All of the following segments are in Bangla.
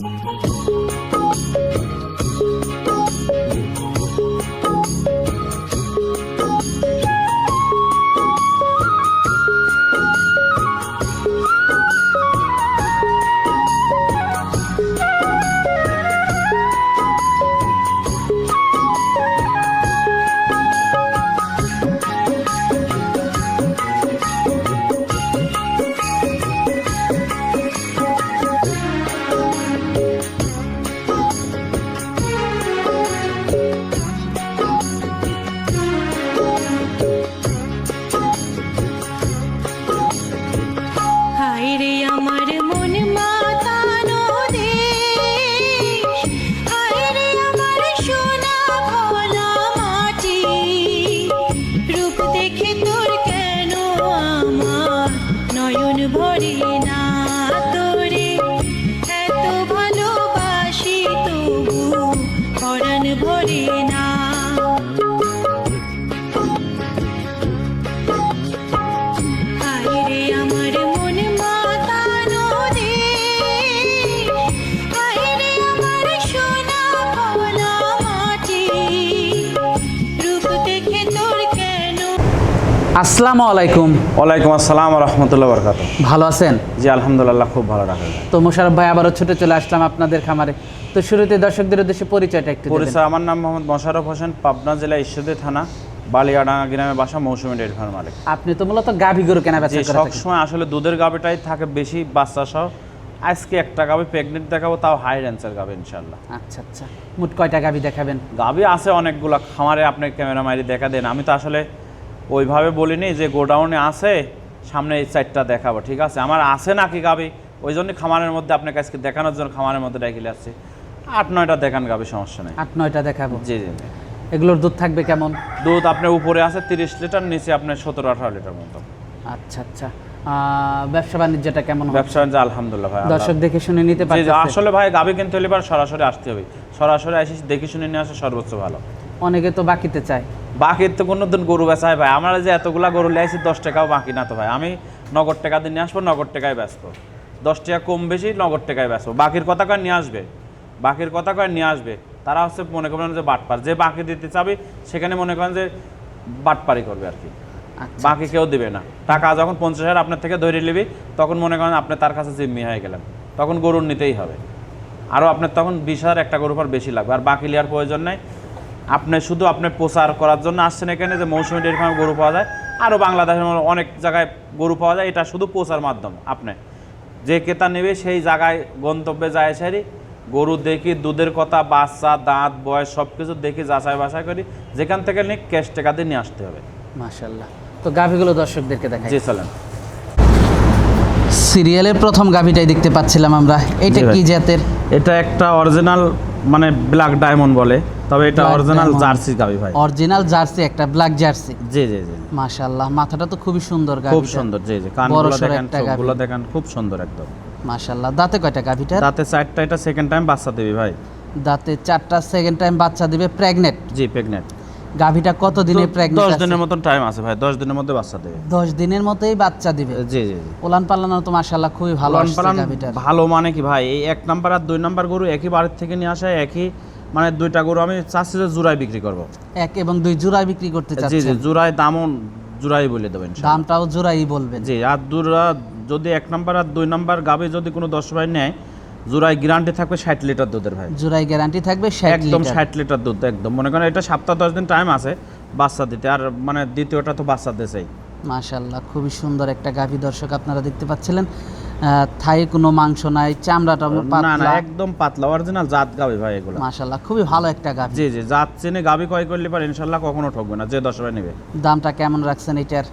হায় আসসালামু আলাইকুম। ওয়ালাইকুম আসসালাম রহমতুল্লাহ বরকাত ভালো আছেন? জি আলহামদুলিল্লাহ খুব ভালো রাখা তো মোশারফ ভাই আবারও ছুটে চলে আসলাম আপনাদের খামারে। তো শুরুতে দর্শকদের উদ্দেশ্যে পরিচয়টা একটু পরিচয় আমার নাম মোহাম্মদ মোশারফ হোসেন পাবনা জেলা ঈশ্বরদী থানা বালিয়াডাঙ্গা গ্রামে বাসা মৌসুমী ডেট ফার্ম মালিক। আপনি তো মূলত গাভী গরু কেনা বেচা যে করে থাকেন। সবসময় আসলে দুধের গাবিটাই থাকে বেশি বাচ্চা সহ। আজকে একটা গাবি প্রেগনেন্ট দেখাবো তাও হাই রেঞ্জের গাবি ইনশাল্লাহ আচ্ছা আচ্ছা। মোট কয়টা গাভী দেখাবেন? গাবি আছে অনেকগুলো খামারে আপনি ক্যামেরা মারি দেখা দেন। আমি তো আসলে ওইভাবে বলিনি যে গোডাউনে আছে সামনে এই চারটা দেখাবো ঠিক আছে? আমার আছে নাকি গাবি? ওই জন্য খামারের মধ্যে আপনাকে আজকে দেখানোর জন্য খামারের মধ্যে ডেকে আসছে আট নয়টা দেখান গাবি সমস্যা নেই। আট নয়টা দেখাবো? জি জি। এগুলোর দুধ থাকবে কেমন? দুধ আপনার উপরে আছে তিরিশ লিটার নিচে আপনার সতেরো আঠারো লিটার মতো। আচ্ছা আচ্ছা। ব্যবসা বাণিজ্যটা কেমন ব্যবসা বাণিজ্য আলহামদুলিল্লাহ ভাই দর্শক দেখে শুনে নিতে পারছে আসলে ভাই গাবি কিনতে হলে এবার সরাসরি আসতে হবে। সরাসরি এসে দেখে শুনে নিয়ে আসা সর্বোচ্চ ভালো। অনেকে তো বাকিতে চায়। বাকির তো কোনো দিন গরু বেচা হয় ভাই। আমরা যে এতগুলা গরু লিয়েছি দশ টাকাও বাকি না তো ভাই। আমি নগদ টাকা দিয়ে নিয়ে আসব নগদ টাকায় ব্যস্ত। দশ টাকা কম বেশি নগদ টাকায় ব্যস্ত। বাকির কথা কয় নিয়ে আসবে। বাকির কথা কয় নিয়ে আসবে। তারা হচ্ছে মনে করেন যে বাটপার। যে বাকি দিতে চাবে সেখানে মনে করেন যে বাটপারি করবে আর কি। আচ্ছা বাকি কেউ দিবে না। টাকা যখন পঞ্চাশ হাজার আপনার থেকে ধরে নিবি তখন মনে করেন আপনি তার কাছে জিম্মি হয়ে গেলেন। তখন গরুর নিতেই হবে। আরও আপনার তখন বিশ হাজার একটা গরুর পর বেশি লাগবে। আর বাকি নেওয়ার প্রয়োজন নেই। আপনি শুধু আপনি প্রচার করার জন্য আসছেন এখানে যে মৌসুমি ডেয়ারি ফার্মে গরু পাওয়া যায় আরও বাংলাদেশের অনেক জায়গায় গরু পাওয়া যায় এটা শুধু প্রচার মাধ্যম আপনি যে ক্রেতা নেবে সেই জায়গায় গন্তব্যে যায় সারি গরু দেখি দুধের কথা বাচ্চা দাঁত বয়স সব কিছু দেখি যাচাই বাছাই করি যেখান থেকে নিয়ে ক্যাশ টাকা দিয়ে নিয়ে আসতে হবে। মাশাল্লাহ তো গাভীগুলো দর্শকদেরকে দেখাই। জি চলেন। সিরিয়ালের প্রথম গাভীটাই দেখতে পাচ্ছিলাম আমরা। এটা কি জাতের? এটা একটা অরিজিনাল মানে ব্ল্যাক ডায়মন্ড বলে তবে এটা অরিজিনাল জার্সি গাবি ভাই। অরিজিনাল জার্সি একটা ব্ল্যাক জার্সি জি জি জি। মাশাআল্লাহ মাথাটা তো খুবই সুন্দর গাবি খুব সুন্দর জি জি। কানগুলো দেখেন। চোখগুলো দেখেন খুব সুন্দর একদম। মাশাআল্লাহ দাঁতে কয়টা গাবিটা দাঁতে চারটা এটা সেকেন্ড টাইম বাচ্চা দিবে ভাই। দাঁতে চারটা সেকেন্ড টাইম বাচ্চা দিবে প্রেগনেন্ট জি প্রেগনেন্ট গাভীটা কত দিনে দশ প্রেগনেন্ট দিনের মতন টাইম আছে ভাই দশ দিনের মধ্যে বাচ্চা দেবে। দশ দিনের মতোই বাচ্চা দিবে? জি জি জি। ওলান পালানো তো মাশাল্লাহ খুবই ভালো পালন ভালো মানে কি ভাই এই এক নাম্বার আর দুই নাম্বার গরু একই বাড়ির থেকে নিয়ে আসা একই মানে দুইটা গরু আমি চাচ্ছি যে জোড়ায় বিক্রি করব। এক এবং দুই জোড়া বিক্রি করতে জি জি জোড়ায় দামও জোড়াই বলে দেবেন দামটাও জোড়াই বলবেন। জি আর দুরা যদি এক নাম্বার আর দুই নাম্বার গাবে যদি কোনো দশ ভাই নেয় জোড়ায় গ্যারান্টি থাকবে ষাট লিটার দুধের ভাই। জোড়াই গ্যারান্টি থাকবে একদম ষাট লিটার দুধ একদম। মনে করেন এটা সপ্তাহ দশ দিন টাইম আছে বাচ্চা দিতে। আর মানে দ্বিতীয়টা তো বাচ্চা দিতেই মাশাল্লাহ খুবই সুন্দর একটা গাভী দর্শক আপনারা দেখতে পাচ্ছিলেন। থায়ে কোনো মাংস নাই চামড়াটা না না পাতলা। একদম পাতলা অরিজিনাল জাত গাবে ভাই এগুলো। মাশাল্লাহ খুবই ভালো একটা গাভী জি জি জাত চেনে গাবি ক্রয় করলে পারে ইনশাল্লাহ কখনো ঠকবে না যে দশ ভাই নেবে। দামটা কেমন রাখছেন এটার?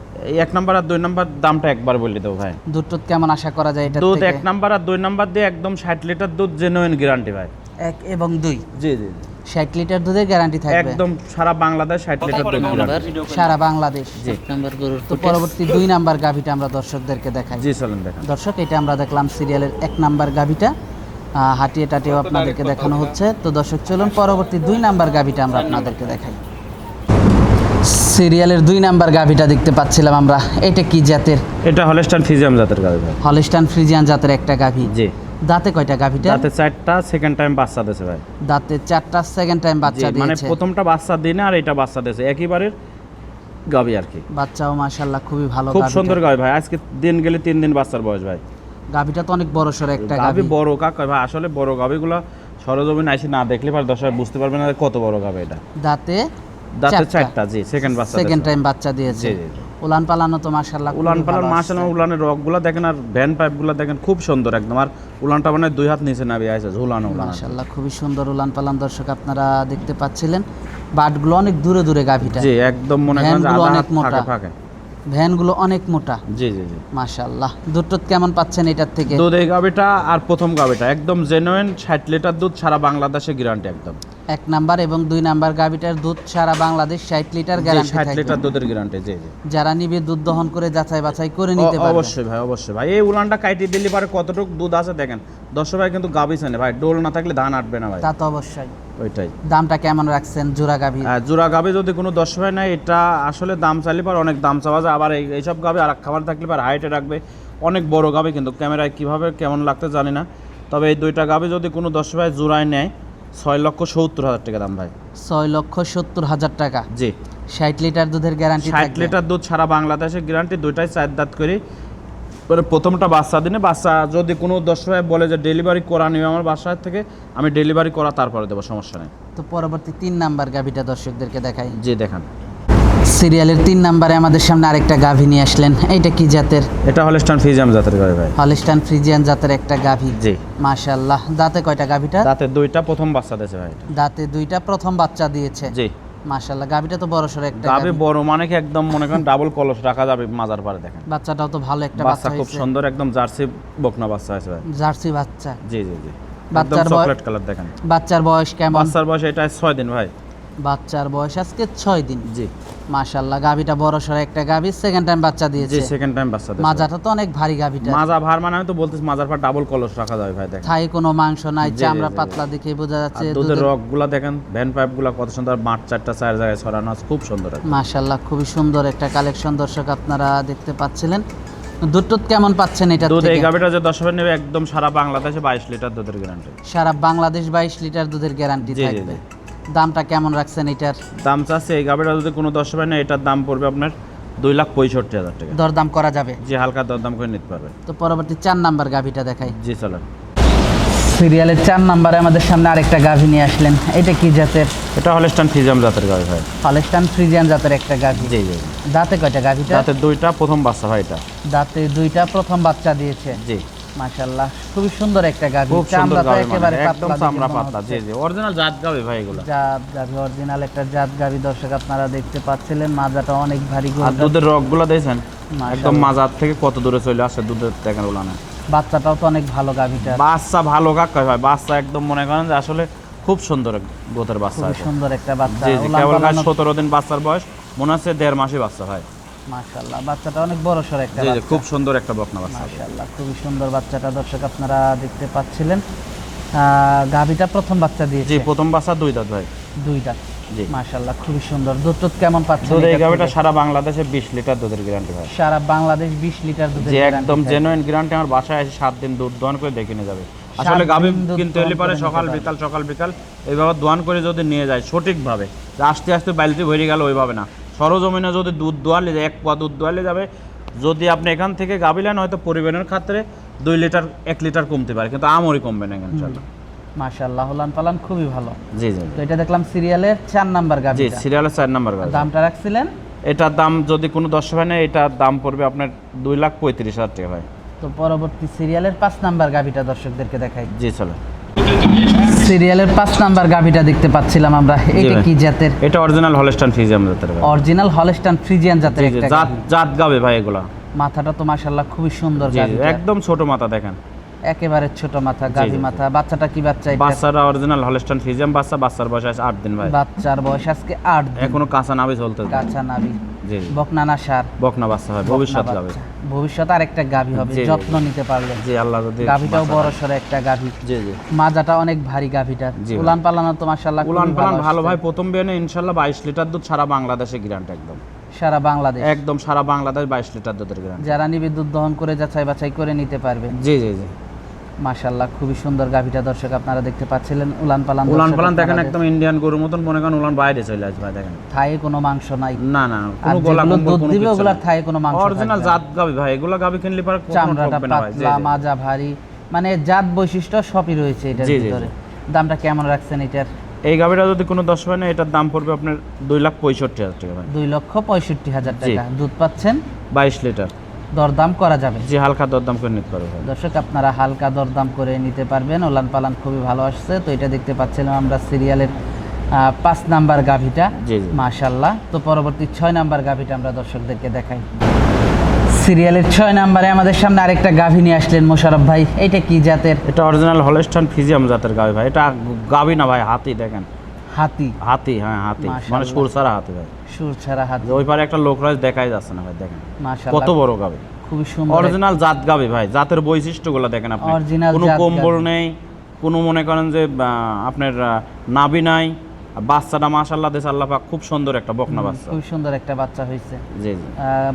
এক নাম্বার আর দুই নাম্বার দামটা একবার বলে দেবো ভাই। দুধ কেমন আশা করা যায় এটা দুধ এক নাম্বার আর দুই নাম্বার দিয়ে একদম ষাট লিটার দুধ জেনুইন গ্যারান্টি ভাই। এক এবং দুই। জি জি। ষাট লিটার দুধের গ্যারান্টি থাকবে। একদম সারা বাংলাদেশ ষাট লিটার দুধ সারা বাংলাদেশ। জি। নাম্বার তো পরবর্তী দুই নাম্বার গাভীটা আমরা দর্শকদেরকে দেখাই। জি চলেন দেখেন। দর্শক এটা আমরা দেখলাম সিরিয়ালের এক নাম্বার গাভীটা। হাঁটিয়ে টাটিয়েও আপনাদেরকে দেখানো হচ্ছে। তো দর্শক চলুন পরবর্তী দুই নাম্বার গাভীটা আমরা আপনাদেরকে দেখাই। সিরিয়ালের দুই নাম্বার গাভীটা দেখতে পাচ্ছিলাম আমরা। এটা কি জাতের? এটা হলস্টান ফিজিয়াম জাতের গাবি ভাই। হলিস্টান ফ্রিজিয়ান জাতের একটা গাভী। জি। দাঁতে কয়টা গাভিটা? দাঁতে চারটা সেকেন্ড টাইম বাচ্চা দিয়েছে ভাই। দাঁতে চারটা সেকেন্ড টাইম বাচ্চা জি, মানে প্রথমটা বাচ্চা দিনে আর এটা বাচ্চা দিয়েছে। একইবারের গাবি আর কি। বাচ্চাও মাশাল্লাহ খুবই ভালো খুব। সুন্দর গাবি ভাই। আজকে দিন গেলে তিন দিন বাচ্চার বয়স ভাই। গাভিটা তো অনেক বড় সড়ো একটা গাবি গাভি। বড় কাকা ভাই আসলে বড় গাবিগুলো সরজমিন আইসি না দেখলে পারে দর্শক বুঝতে পারবে না কত বড় গাবি এটা। দাঁতে দাঁতে চারটা। জি সেকেন্ড বাচ্চা সেকেন্ড টাইম বাচ্চা দিয়েছে। জি, জি। উলান পালানো তো মাশাল্লাহ খুবই উলান পালান আসছে। উলানের রকগুলো দেখেন আর ভ্যান পাইপগুলো দেখেন খুব সুন্দর একদম। আর উলানটা মানে দুই হাত নিচে নাবি আছে ঝুলানো উলান আছে। মাশাল্লাহ খুবই সুন্দর উলান পালান দর্শক আপনারা দেখতে পাচ্ছিলেন। বাটগুলো অনেক দূরে দূরে গাভিটা। জি একদম মনে করেন অনেক মোটা। ফাঁকে। ভ্যানগুলো অনেক মোটা। জি জি জি। মাশাল্লাহ দুটো কেমন পাচ্ছেন এটার থেকে? দুধ এই গাবিটা আর প্রথম গাবিটা একদম জেনুইন ষাট লিটার দুধ সারা বাংলাদেশে গ্যারান্টি একদম। এক নাম্বার এবং দুই নাম্বার গাভিটার দুধ সারা বাংলাদেশ ষাট লিটার গ্যারান্টি ষাট থাকবে। লিটার দুধের গ্যারান্টি জি জি। যারা নিবে দুধ দহন করে যাচাই বাছাই করে নিতে পারবে। অবশ্যই ভাই অবশ্যই ভাই। এই উলানটা কাইটি দিলে পারে কতটুকু দুধ আছে দেখেন। দশ ভাই কিন্তু গাবি চেনে। ভাই ডোল না থাকলে ধান আটবে না ভাই। তা তো অবশ্যই। ওইটাই। দামটা কেমন রাখছেন জোড়া গাভি? আর জোড়া গাবে যদি কোনো দশ ভাই নাই এটা আসলে দাম চাইলে পারে অনেক দাম চাওয়া যায়। আবার এই- এইসব গাবে আর খাবার থাকলে পারে হাইটে রাখবে। অনেক বড় গাবে কিন্তু। ক্যামেরায় কীভাবে কেমন লাগতে জানি না। তবে এই দুইটা গাবে যদি কোনো দশ ভাই জোড়ায় নেয় ছয় লক্ষ সত্তর হাজার টাকা দাম ভাই। ছয় লক্ষ সত্তর হাজার টাকা। জি। ষাট লিটার দুধের গ্যারান্টি ষাট লিটার দুধ সারা বাংলাদেশে গ্যারান্টি দুইটাই চার দাঁত করি। পরে প্রথমটা বাচ্চা দিনে বাচ্চা যদি কোনো দর্শক বলে যে ডেলিভারি করা নিবে আমার বাসায় থেকে আমি ডেলিভারি করা তারপরে দেবো সমস্যা নেই। তো পরবর্তী তিন নাম্বার গাভিটা দর্শকদেরকে দেখাই। জি দেখান। সিরিয়ালের তিন নাম্বারে আমাদের সামনে আরেকটা গাভী নিয়ে আসলেন। এইটা কি জাতের? এটা হলস্টান ফ্রিজিয়ান জাতের গাড়ি ভাই। হলিস্টান ফ্রিজিয়ান জাতের একটা গাভী। জি। মাশাল্লাহ দাঁতে কয়টা গাভীটা? দাঁতে দুইটা প্রথম বাচ্চা দিয়েছে ভাই এটা। দাঁতে দুইটা প্রথম বাচ্চা দিয়েছে। জি। মাশাল্লাহ গাভিটা তো বড় সড়ো একটা গাবি গাভী। বড় মানে কি একদম মনে করেন ডাবল কলস রাখা যাবে মাজার পারে দেখেন। বাচ্চাটাও তো ভালো একটা বাচ্চা খুব সুন্দর একদম জার্সি বকনা বাচ্চা আছে ভাই। জার্সি বাচ্চা। জি জি জি। বাচ্চার বয়- চকলেট কালার দেখেন। বাচ্চার বয়স কেমন? বাচ্চার বয়স এটা ছয় দিন ভাই। বাচ্চার বয়স আজকে ছয় দিন। জি। মাশাল্লাহ গাভিটা বড় সড়ো একটা গাভি সেকেন্ড টাইম বাচ্চা দিয়েছে। জি সেকেন্ড টাইম বাচ্চা দিয়েছে। মাজাটা তো অনেক ভারী গাভিটা। মাজা ভার মানে আমি তো বলতেছি মাজার পর ডাবল কলস রাখা যাবে ভাই দেখেন। থাই কোনো মাংস নাই চামড়া পাতলা দেখে বোঝা যাচ্ছে দুধের রকগুলা দেখেন ভ্যান পাইপগুলা কত সুন্দর মাঠ চারটা চার জায়গায় ছড়ানো আছে খুব সুন্দর। মাশাল্লাহ খুবই সুন্দর একটা কালেকশন দর্শক আপনারা দেখতে পাচ্ছিলেন। দুধ কেমন পাচ্ছেন এটা দুধ এই গাভিটা যে দশ নেবে একদম সারা বাংলাদেশে বাইশ লিটার দুধের গ্যারান্টি সারা বাংলাদেশ বাইশ লিটার দুধের গ্যারান্টি থাকবে। দামটা কেমন রাখছেন এটার? দাম চাচ্ছে এই গাভিটা যদি কোনো দশ না এটার দাম পড়বে আপনার দুই লাখ পঁয়ষট্টি হাজার টাকা। দরদাম করা যাবে? যে হালকা দরদাম করে নিতে পারবে। তো পরবর্তী চার নাম্বার গাভিটা দেখাই। জি চলেন। সিরিয়ালের চার নাম্বারে আমাদের সামনে আরেকটা গাভি নিয়ে আসলেন। এটা কি জাতের? এটা হলেস্টান ফ্রিজিয়াম জাতের গাভি ভাই। হলেস্টান ফ্রিজিয়ান জাতের একটা গাভি। জি জি দাঁতে কয়টা গাভিটা? তাতে দুইটা প্রথম বাচ্চা ভাই এটা। দাঁতে দুইটা প্রথম বাচ্চা দিয়েছে। জি। মাশাল্লাহ খুবই সুন্দর একটা মানে একেবারে একদম চামড়া পাতলা। জি জি। অরিজিনাল জাত ভাই এগুলো। জাত অরিজিনাল একটা জাত দর্শক আপনারা দেখতে পাচ্ছিলেন মাজাটা অনেক ভারী আর দুধের দেখছেন? মাশাআল্লাহ। একদম মাজার থেকে কত দূরে চলে আসে দুধের দেখেন না? বাচ্চাটাও তো অনেক ভালো গাভিটা। বাচ্চা ভালো কাক ভাই? বাচ্চা একদম মনে করেন যে আসলে খুব সুন্দর গোতের বাচ্চা সুন্দর একটা বাচ্চা। কেবল পালানো- সতেরো দিন বাচ্চার বয়স মনে হচ্ছে দেড় মাসে বাচ্চা ভাই মাশাআল্লাহ বাচ্চাটা অনেক বড় সর একটা জি জি বাচ্চা। খুব সুন্দর একটা বকনা বাচ্চা। মাশাআল্লাহ খুবই সুন্দর বাচ্চাটা দর্শক আপনারা দেখতে পাচ্ছিলেন। গাভিটা প্রথম বাচ্চা জি প্রথম বাচ্চা দুই দাঁত ভাই। দুইটা জি। মাশাআল্লাহ খুবই সুন্দর। দুধ কেমন পাচ্ছেন দুধ এই গাভিটা সারা বাংলাদেশে বিশ লিটার দুধের গ্যারান্টি ভাই। সারা বাংলাদেশ বিশ লিটার দুধের একদম জেনুইন গ্যারান্টি আমার বাসায় এসে সাত দিন দুধ দোয়ান করে দেখে নিয়ে যাবে। আসলে গাভি দিন কিনতে হলে পারে সকাল বিকাল সকাল বিকাল। এইভাবে দোয়ান করে যদি নিয়ে যায় সঠিকভাবে আস্তে আস্তে বালিতে ভরে গেল ওইভাবে না। সরজমিনে যদি দুধ দোয়ালে যায়, এক পোয়া দুধ দোয়ালে যাবে। যদি আপনি এখান থেকে গাভি নেন হয়তো পরিবহনের ক্ষেত্রে দুই লিটার এক লিটার কমতে পারে কিন্তু আমরই কমবে না ইনশাল্লাহ মাশাআল্লাহ উলান পালান খুবই ভালো। জি জি তো এটা দেখলাম সিরিয়ালের চার নাম্বার জি গাভি সিরিয়ালের চার নাম্বার গাভি দামটা রাখছিলেন? এটার দাম যদি কোনো দশ ভাই নেয় এটার দাম পড়বে আপনার দুই লাখ পঁয়ত্রিশ হাজার টাকা ভাই। তো পরবর্তী সিরিয়ালের পাঁচ নাম্বার গাভিটা দর্শকদেরকে দেখাই। জি চলো সিরিয়ালের পাঁচ নাম্বার গাভিটা দেখতে পাচ্ছিলাম আমরা। এটা কি জাতের? এটা অরিজিনাল হলস্টান ফ্রিজিয়ান জাতের অরিজিনাল হলস্টান ফ্রিজিয়ান জাতের একটা জাত জাত গাবে ভাই এগুলা। মাথাটা তো মাশাআল্লাহ খুবই সুন্দর একদম ছোট মাথা দেখেন। একেবারে ছোট মাথা গাভী। মাথা। বাচ্চাটা কি বাচ্চা এটা? বাচ্চারা অরিজিনাল হলস্টান ফিজিয়াম বাচ্চা বাচ্চার বয়স আছে আট দিন ভাই। বাচ্চার বয়স আজকে আট দিন। এখনও কাঁচা নাবি চলতে কাঁচা নাবি জি জি। বকনানা সার। বকনা বাচ্চা হয় ভবিষ্যৎ গাবে ভবিষ্যৎ আর একটা গাভী হবে। যত্ন নিতে পারলে। জি আল্লাহ যদি গাভীটাও বড় সড়ো একটা গাভী। জি জি। মাজাটা অনেক ভারী গাভীটা। উলান পালানো তো মাশাআল্লাহ উলান পালান ভালো। ভাই প্রথম বিয়ানে ইনশাল্লাহ বাইশ লিটার দুধ সারা বাংলাদেশে গ্যারান্টি একদম। সারা বাংলাদেশ। একদম সারা বাংলাদেশ বাইশ লিটার দুধের গ্যারান্টি। যারা নিবে দুধ দহন করে যাচাই বাছাই করে নিতে পারবে। জি জি জি। মাশাল্লাহ খুবই সুন্দর গাভীটা দর্শক আপনারা দেখতে পাচ্ছিলেন উলান পালান উলান পালান দেখেন একদম ইন্ডিয়ান গরুর মতন মনে করেন উলান বাইরে চলে আসবে ভাই দেখেন। থায়ে কোনো মাংস নাই। না না কোনো গলা কম্বল দুধ দিবে কিছু ওগুলার থায়ে কোনো মাংস অরিজিনাল জাত গাবি ভাই এগুলো গাবি কিনলে পরে চামড়াটা পাতলা মাজা ভারী মানে জাত বৈশিষ্ট্য সবই রয়েছে এটার ভিতরে। দামটা কেমন রাখছেন এটার? এই গাবিটা যদি কোনো দশ হয় না এটার দাম পড়বে আপনার দুই লাখ পঁয়ষট্টি হাজার টাকা ভাই। দুই লক্ষ পঁয়ষট্টি হাজার। টাকা। দুধ পাচ্ছেন? বাইশ লিটার। দরদাম করা যাবে। জি হালকা দরদাম করে নিতে পারবে দর্শক আপনারা হালকা দরদাম করে নিতে পারবেন। ওলান পালান খুবই ভালো আসছে। তো এটা দেখতে পাচ্ছিলাম আমরা সিরিয়ালের পাঁচ নাম্বার গাভিটা। মাশাল্লাহ তো পরবর্তী ছয় নাম্বার গাভিটা আমরা দর্শকদেরকে দেখাই। সিরিয়ালের ছয় নাম্বারে আমাদের সামনে আরেকটা গাভি নিয়ে আসলেন মোশারফ ভাই। এটা কি জাতের? এটা অরিজিনাল হলস্টান ফিজিয়াম জাতের গাবি ভাই। এটা গাবি না ভাই হাতি দেখেন। হাতি। হাতি হ্যাঁ হাতি। মানে সুর সারা হাতি ভাই। সুর ছাড়া হাতি ওই পারে একটা দেখাই যাচ্ছে না ভাই দেখেন। কত বড় গাবি। খুবই সুন্দর অরিজিনাল জাত গাবি ভাই জাতের বৈশিষ্ট্যগুলো দেখেন আপনি। কোনো কম্বল নেই কোনো মনে করেন যে আপনার নাভি নাই। বাচ্চাটা মাশাল্লাহ দেশ আল্লাহ পাক খুব সুন্দর একটা বকনা বাচ্চা। খুব সুন্দর একটা বাচ্চা হয়েছে। জি জি।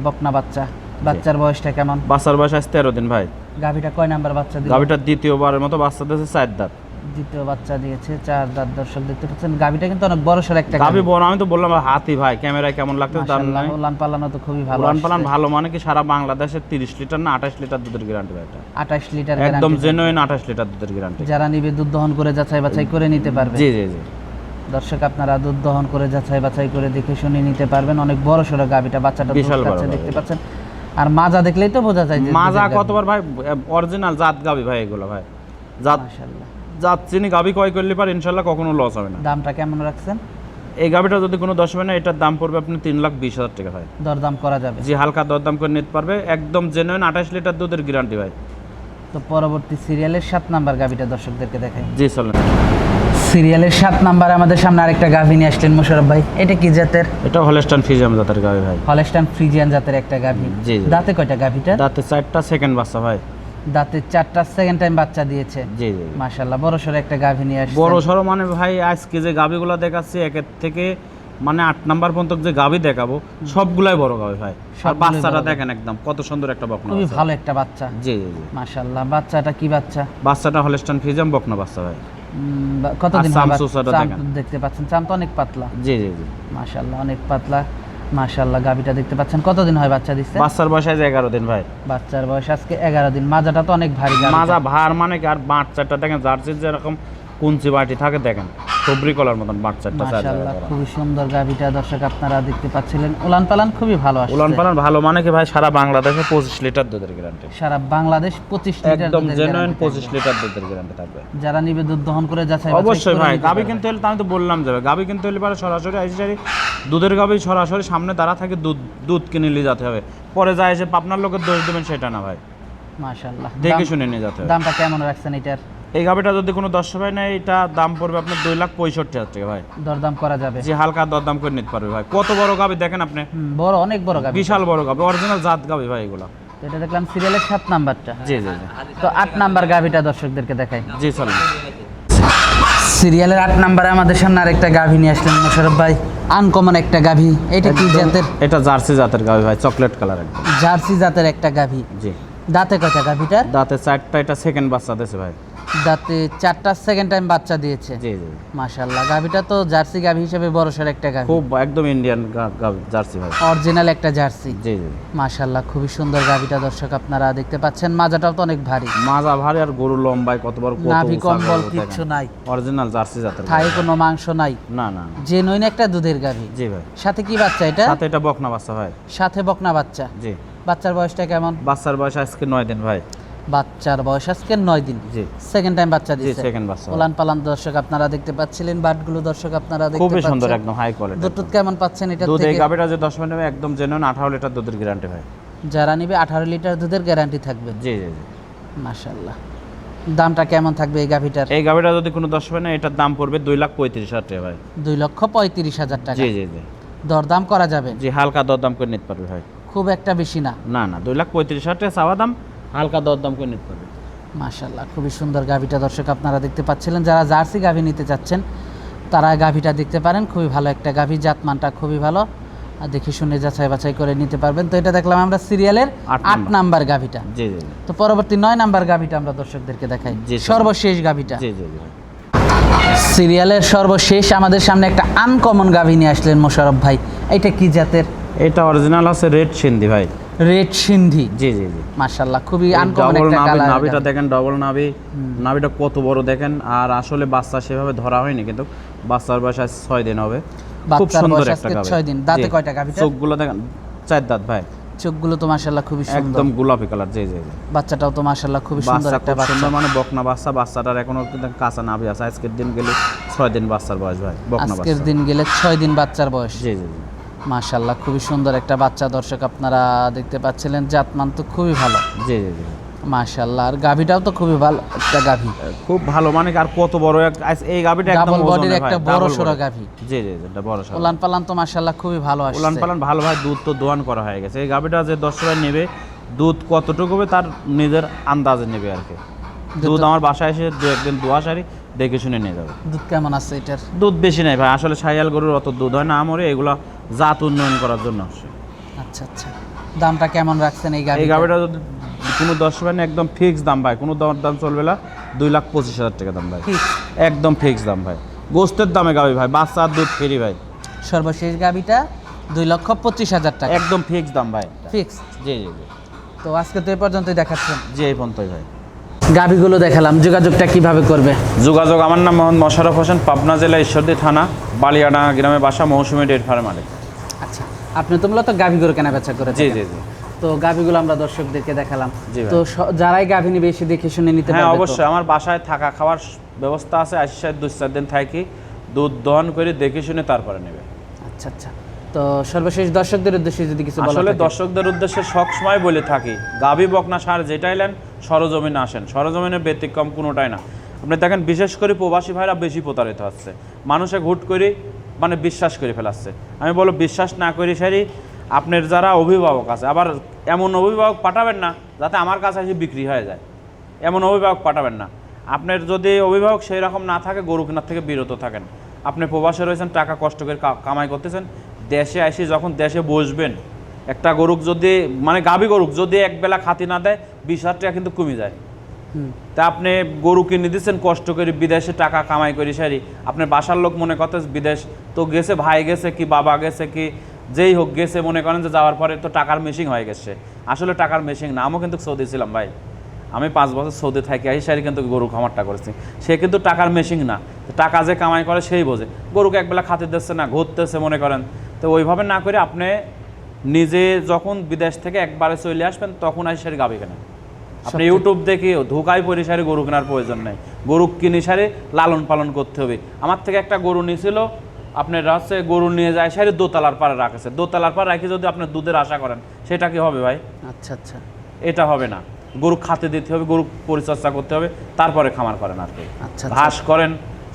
বকনা বাচ্চা। বাচ্চার বয়সটা কেমন? বাচ্চার বয়স আজ তেরো দিন ভাই। গাভিটা কয় নাম্বার বাচ্চা দিল? গাভিটার দ্বিতীয়বারের মতো বাচ্চা দিয়েছে চার দাঁত। দ্বিতীয় বাচ্চা দিয়েছে চার দাঁত দর্শক দেখতে পাচ্ছেন। গাভিটা কিন্তু অনেক বড় সড় একটা গাভি বড় আমি তো বললাম হাতি ভাই ক্যামেরায় কেমন লাগতো তার নাই উলান পালানো তো খুবই ভালো উলান পালান ভালো মানে কি সারা বাংলাদেশে তিরিশ লিটার না আঠাশ লিটার দুধের গ্যারান্টি ভাই এটা? আঠাশ লিটার একদম জেনুইন আঠাশ লিটার দুধের গ্যারান্টি যারা নিবে দুধ দহন করে যাচাই বাছাই করে নিতে পারবে। জি জি জি। দর্শক আপনারা দুধ দহন করে যাচাই বাছাই করে দেখে শুনে নিতে পারবেন। অনেক বড় সড়ো গাভিটা বাচ্চাটা দেখতে পাচ্ছেন। আর মাজা দেখলেই তো বোঝা যায় মাজা কতবার ভাই অরিজিনাল জাত গাবি ভাই এগুলো ভাই। জাত মাশাআল্লাহ। জাত চিনি গাবি কয় করলে পার ইনশাল্লাহ কখনো লস হবে না। দামটা কেমন রাখছেন? এই গাবিটা যদি কোনো দশ হবে না এটার দাম পড়বে আপনি তিন লাখ বিশ হাজার টাকা ভাই। দরদাম করা যাবে। জি হালকা দরদাম করে নিতে পারবে। একদম জেনুইন আঠাশ লিটার দুধের গ্যারান্টি ভাই। তো পরবর্তী সিরিয়ালের সাত নাম্বার গাভিটা দর্শকদেরকে দেখাই। জি চলেন। সিরিয়ালের সাত নাম্বারে আমাদের সামনে আরেকটা গাভি নিয়ে আসলেন মোশারফ ভাই। এটা কি জাতের? এটা হলেস্টান ফিজিয়াম জাতের গাবি ভাই। হলেস্টান ফ্রিজিয়ান জাতের একটা গাভি জি, জি। দাঁতে কয়টা গাভিটা দাঁতে চারটা সেকেন্ড বাচ্চা ভাই। দাঁতে চারটা সেকেন্ড টাইম বাচ্চা দিয়েছে। জি জি মাশাল্লাহ বড় সড়ো একটা গাভি নিয়ে আসছে বড় সড়ো মানে ভাই আজকে যে গাবিগুলো দেখাচ্ছি একের থেকে মানে আট নাম্বার পর্যন্ত যে গাবি দেখাবো সবগুলাই বড় গাবি ভাই। আর বাচ্চাটা দেখেন একদম কত সুন্দর একটা বকনা খুবই ভালো একটা বাচ্চা। জি জি জি। মাশাল্লাহ বাচ্চাটা কি বাচ্চা? বাচ্চাটা হলেস্টান ফিজিয়াম বকনা বাচ্চা ভাই। কতদিন। দেখতে পাচ্ছেন চাম তো অনেক পাতলা। জি জি জি। মাশাল্লাহ অনেক পাতলা। মাশাল্লাহ গাভিটা দেখতে পাচ্ছেন। কতদিন হয় বাচ্চা দিচ্ছে বাচ্চার বয়স আজ এগারো দিন ভাই। বাচ্চার বয়স আজকে এগারো দিন। মাজাটা তো অনেক ভারী। মাজা ভার মানে কি? আর বাচ্চাটা দেখেন জার্সির যেরকম কুঞ্চি বাটি থাকে দেখেন। সবরি কলার মতন বাচ্চাটা মাশাল্লাহ খুবই সুন্দর গাভিটা দর্শক আপনারা দেখতে পাচ্ছিলেন। উলান পালান খুবই ভালো আসছে। উলান পালান ভালো মানে কি ভাই সারা বাংলাদেশে পঁচিশ লিটার দুধের গ্যারান্টি সারা বাংলাদেশ পঁচিশ লিটার একদম জেনুইন guarantee পঁচিশ থাকবে। লিটার দুধের গ্যারান্টি থাকবে। যারা নিবে দুধ দহন করে যাচাই অবশ্যই ভাই গাবি। কিনতে হলে আমি তো বললাম যাবে গাবি কিনতে হলে পারে সরাসরি আইসারি দুধের গাবি সরাসরি সামনে দাঁড়া থাকে দুধ দুধ কিনে নিয়ে যেতে হবে। পরে যায় এসে আপনার লোকের দোষ দেবেন সেটা না ভাই। মাশাল্লাহ দেখে শুনে নিয়ে যেতে হবে। দামটা কেমন রাখছেন এটার? এই গাবিটা যদি কোনো দশ ভাই নেয় এটা দাম পড়বে আপনার দুই লাখ পঁয়ষট্টি হাজার টাকা ভাই। দরদাম করা যাবে। যে হালকা দরদাম করে নিতে পারবে ভাই। কত বড় গাবি দেখেন আপনি? বড় অনেক বড় গাভি বিশাল বড় গাবি অরিজিনাল জাত গাবি ভাই এগুলো। এটা দেখলাম সিরিয়ালের সাত নাম্বারটা। জি জি জি। তো আট নাম্বার গাভিটা দর্শকদেরকে দেখাই। জি চলুন। সিরিয়ালের আট নাম্বারে আমাদের সামনে আরেকটা গাভি নিয়ে আসলেন মোশারফ ভাই। আনকমন একটা গাভি এটা কি জাতের? এটা জার্সি জাতের গাবি ভাই চকলেট কালার একদম জার্সি জাতের একটা গাভি জি। দাঁতে কয়টা গাভিটার দাঁতে চারটা এটা সেকেন্ড বাচ্চা দিয়েছে ভাই। দাঁতে চারটা সেকেন্ড টাইম বাচ্চা দিয়েছে। জি জি মাশাল্লাহ গাভিটা তো জার্সি গাভি হিসেবে বড় সড় একটা গাভি। খুব একদম ইন্ডিয়ান জার্সি ভাই। অরিজিনাল একটা জার্সি। জি জি। মাশাল্লাহ খুবই সুন্দর গাভিটা দর্শক আপনারা দেখতে পাচ্ছেন। মাজাটাও তো অনেক ভারী। মাজা ভারী আর গরু লম্বাই কতবার কত নাভি কম্বল কিচ্ছু নাই। অরিজিনাল জার্সি জাতের থাই কোনো মাংস নাই। না না না। জেনুইন একটা দুধের গাভি। জি ভাই। সাথে কি বাচ্চা এটা? সাথে এটা বকনা বাচ্চা ভাই। সাথে বকনা বাচ্চা। জি। বাচ্চার বয়সটা কেমন? বাচ্চার বয়স আজকে নয় দিন ভাই। বাচ্চার বয়স আজকে নয় দিন। জি। সেকেন্ড টাইম বাচ্চা জি দিচ্ছে সেকেন্ড বাচ্চা। ওলান পালান দর্শক আপনারা দেখতে পাচ্ছিলেন বাটগুলো দর্শক আপনারা দেখতে পাচ্ছেন খুবই সুন্দর একদম হাই কোয়ালিটি দুধ কেমন পাচ্ছেন এটা দুধ এই থেকে? গাবিটা যে দশ মিনিট একদম জেনুইন আঠারো লিটার দুধের গ্যারান্টি ভাই। যারা নিবে আঠারো লিটার দুধের গ্যারান্টি থাকবে। জি জি জি। মাশাল্লাহ দামটা কেমন থাকবে এই গাভিটার? এই গাবিটা যদি কোনো দশ মিনিট এটার দাম পড়বে দুই লাখ পঁয়ত্রিশ হাজার টাকা ভাই। দুই লক্ষ পঁয়ত্রিশ হাজার টাকা। জি জি জি। দরদাম করা যাবে? জি হালকা দরদাম করে নিতে পারবে ভাই। খুব একটা বেশি না। না না দুই লাখ পঁয়ত্রিশ হাজার টাকা চাওয়া দাম হালকা দরদাম করে নিতে পারবে। মাশাল্লাহ খুবই সুন্দর গাভিটা দর্শক আপনারা দেখতে পাচ্ছিলেন। যারা জার্সি গাভি নিতে চাচ্ছেন তারা গাভিটা দেখতে পারেন। খুবই ভালো একটা গাভি জাতমানটা খুবই ভালো। আর দেখে শুনে যাচাই বাছাই করে নিতে পারবেন। তো এটা দেখলাম আমরা সিরিয়ালের আট নাম্বার। গাভিটা। জি জি। তো পরবর্তী নয় নাম্বার গাভিটা আমরা দর্শকদেরকে দেখাই। সর্বশেষ গাভিটা। জি জি জি। সিরিয়ালের সর্বশেষ আমাদের সামনে একটা আনকমন গাভি নিয়ে আসলেন মোশারফ ভাই। এটা কি জাতের? এটা অরিজিনাল আছে রেড সিন্ধি ভাই। রেড সিন্ধি। জি জি জি। মাশাল্লাহ খুবই আনকমন একটা কালার নাভিটা দেখেন ডবল নাভি। নাভিটা কত বড় দেখেন আর আসলে বাচ্চা সেভাবে ধরা হয়নি কিন্তু। বাচ্চার বয়স আজ ছয় দিন হবে। খুব সুন্দর একটা গাভী ছয় দিন। দাঁতে। কয়টা গাভীটার? চোখগুলো দেখেন চার দাঁত ভাই। চোখগুলো তো মাশাল্লাহ খুবই সুন্দর। একদম গোলাপি কালার জি জি জি। বাচ্চাটাও তো মাশাল্লাহ খুবই সুন্দর একটা বাচ্চা। সুন্দর মানে বকনা বাচ্চা বাচ্চাটার এখনও কাঁচা নাভি আছে। আজকের দিন গেলে ছয় দিন বাচ্চার বয়স ভাই বকনা বাচ্চা। আজকের দিন গেলে ছয় দিন বাচ্চার বয়স। জি জি জি। মাশাল্লাহ খুবই সুন্দর একটা বাচ্চা দর্শক আপনারা দেখতে পাচ্ছিলেন। জাতমান তো খুবই ভালো। জি জি জি। মাশাল্লাহ আর গাভিটাও তো খুবই ভালো একটা গাভি। খুব ভালো মানে আর কত বড় এই গাভিটা একদম বডির একটা বড় body। গাভি। জি জি এটা বড় সড়ো উলান পালান তো মাশাল্লাহ খুবই ভালো আসছে। উলান পালান ভালো ভাই দুধ তো দোয়ান করা হয়ে গেছে। এই গাভিটা যে দর্শকরা নেবে দুধ কতটুকু হবে তার নিজের আন্দাজে নেবে আর কি। দুধ আমার বাসায় এসে দু একদিন দোয়া সারি দেখে শুনে নিয়ে যাবে। দুধ কেমন আছে এটার? দুধ বেশি নেই ভাই আসলে সাইয়াল গরুর অত দুধ হয় না আমরে এগুলো জাত উন্নয়ন করার জন্য আচ্ছা আচ্ছা। দামটা কেমন রাখছেন এই গাড়ি এই যদি কোনো দশ মানে একদম ফিক্স দাম ভাই কোনো দর দাম চলবে না দুই লাখ পঁচিশ হাজার টাকা দাম ভাই। একদম ফিক্স দাম ভাই। গোস্তের দামে গাবি ভাই বাচ্চার দুধ ফেরি ভাই। সর্বশেষ গাভিটা দুই লক্ষ পঁচিশ হাজার টাকা। একদম ফিক্স দাম ভাই। ফিক্স জি জি জি। তো আজকে তো এই পর্যন্তই দেখাচ্ছেন জি এই পর্যন্তই ভাই। গাভিগুলো দেখালাম যোগাযোগটা কীভাবে করবে? যোগাযোগ আমার নাম মোহাম্মদ মোশারফ হোসেন পাবনা জেলা ঈশ্বরদী থানা বালিয়াডাঙ্গা গ্রামে বাসা মৌসুমী ডেট ফার্ম মালিক। আচ্ছা আপনি তো মূলত গাভিগুলো কেনা বেচা করে জি জি জি। তো গাভিগুলো আমরা দর্শকদেরকে দেখালাম। তো যারাই গাভি নিবে এসে দেখে শুনে নিতে হ্যাঁ পারবে? অবশ্যই আমার বাসায় থাকা খাওয়ার ব্যবস্থা আছে আশি সাত দুই চার দিন থাকি দুধ দহন করে দেখে শুনে তারপরে নেবে। আচ্ছা আচ্ছা। তো সর্বশেষ দর্শকদের উদ্দেশ্যে যদি কিছু আসলে দর্শকদের উদ্দেশ্যে সবসময় বলে থাকি গাভী বকনা সার যেটাই নেন সরজমিনে আসেন। সরজমিনে ব্যতিক্রম কোনোটাই না। আপনি দেখেন, বিশেষ করে প্রবাসী ভাইরা বেশি প্রতারিত হচ্ছে। মানুষে ঘুট করে মানে বিশ্বাস করে ফেলাচ্ছে। আমি বলো বিশ্বাস না করি সারি আপনার যারা অভিভাবক আছে, আবার এমন অভিভাবক পাঠাবেন না, যাতে আমার কাছে এসে বিক্রি হয়ে যায়। এমন অভিভাবক পাঠাবেন না। আপনার যদি অভিভাবক সেই রকম না থাকে, গরু কেনার থেকে বিরত থাকেন। আপনি প্রবাসে রয়েছেন, টাকা কষ্ট করে কামাই করতেছেন। দেশে এসে যখন দেশে বসবেন একটা গরুক যদি মানে গাভী গরুক যদি একবেলা খাতি না দেয় বিশ হাজার টাকা কিন্তু কমে যায়। তা আপনি গরু কিনে দিচ্ছেন কষ্ট করে বিদেশে টাকা কামাই করি সারি। আপনার বাসার লোক মনে করতে বিদেশ তো গেছে ভাই গেছে কি বাবা গেছে কি যেই হোক গেছে মনে করেন যে যাওয়ার পরে তো টাকার মেশিন হয়ে গেছে। আসলে টাকার মেশিন না আমিও কিন্তু সৌদি ছিলাম ভাই। আমি পাঁচ বছর সৌদি থাকি এই সারি কিন্তু গরু খামারটা করেছি। সে কিন্তু টাকার মেশিন না। টাকা যে কামাই করে সেই বোঝে। গরুকে একবেলা খাতে দিচ্ছে না ঘুরতেছে মনে করেন। তো ওইভাবে না করে আপনি নিজে যখন বিদেশ থেকে একবারে চলে আসবেন তখন আসি সারি গাবে কেনা আপনি ইউটিউব দেখে ধোকায় পরি সারি গরু কেনার প্রয়োজন নেই। গরু কিনে সারি লালন পালন করতে হবে। আমার থেকে একটা গরু নিয়েছিল আপনার হচ্ছে গরু নিয়ে যায় সারি দোতলার পাড়ে রাখেছে। দোতলার পাড়ে রেখে যদি আপনি দুধের আশা করেন সেটা কি হবে ভাই? আচ্ছা আচ্ছা। এটা হবে না। গরু খাতে দিতে হবে গরু পরিচর্যা করতে হবে তারপরে খামার করেন আর কি। আচ্ছা। ঘাস করেন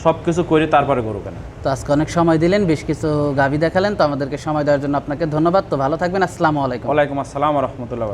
সব কিছু করে তারপরে গরু কেন তো আজকে অনেক সময় দিলেন বেশ কিছু গাভি দেখালেন তো আমাদেরকে সময় দেওয়ার জন্য আপনাকে ধন্যবাদ। তো ভালো থাকবেন আসসালামু আলাইকুম। ওয়ালাইকুম আসসালাম রহমতুল্লাহ